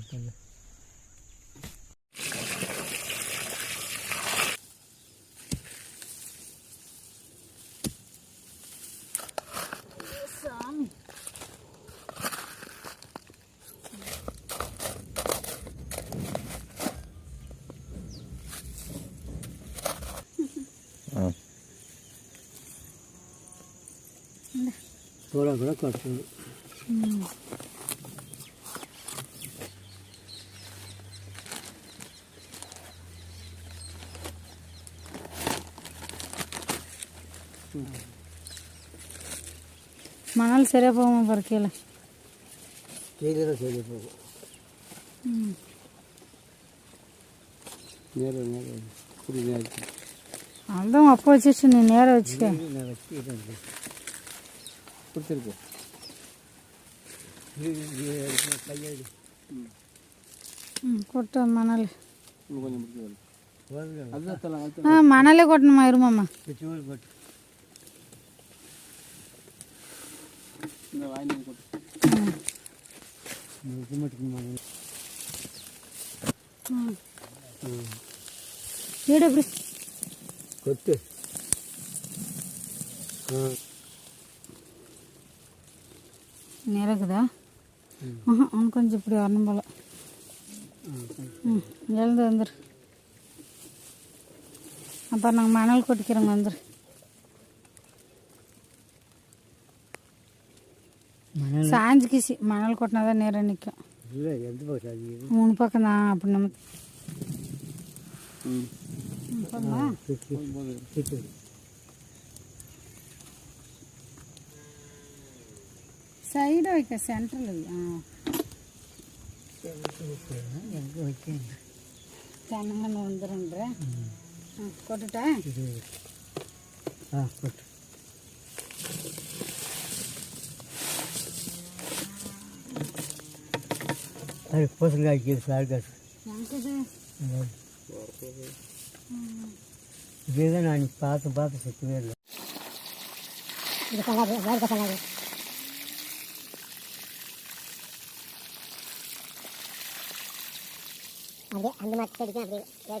ましたね。Τώρα βρέκα του. Mm. போகுமா பாரு கீழே. கீழே தான் சரியாக போகும். ம். நேரம் நேரம் புரி அதான் அப்போ வச்சுட்டு நீ நேரம் வச்சுக்க. கொடுத்துருக்கு. கொட்ட மணல். அதுதான் மணலே கொட்டணுமா இருமாம்மா சோறு போட்டு இந்த வாங்கி எப்படி கொத்து. ஆஹா அவன் கொஞ்சம் இப்படி வரணும் போல. ம் எழுந்து வந்துரு. அப்புறம் நாங்கள் மணல் கொட்டிக்கிறோங்க வந்துரு. சாஞ்சு கிசி மணல் கொட்டினா தான் நேரம் நிற்கும் இல்லை எந்த பக்கம் அது மூணு பக்கம் தான் அப்படி நம்ம ம். ம், போதுமா? சுற்றி சைடு வைக்க சென்டரில் ஆ எங்கே வைக்கேன் தென்னங்கன்னு வந்துடுன்ற ஆ अरे फ़सल का किस साल का। वेदन आने हाँ। पास बात से कुएल दिखाला दे बाहर का चला दे अंदर मत कर के अरे क्या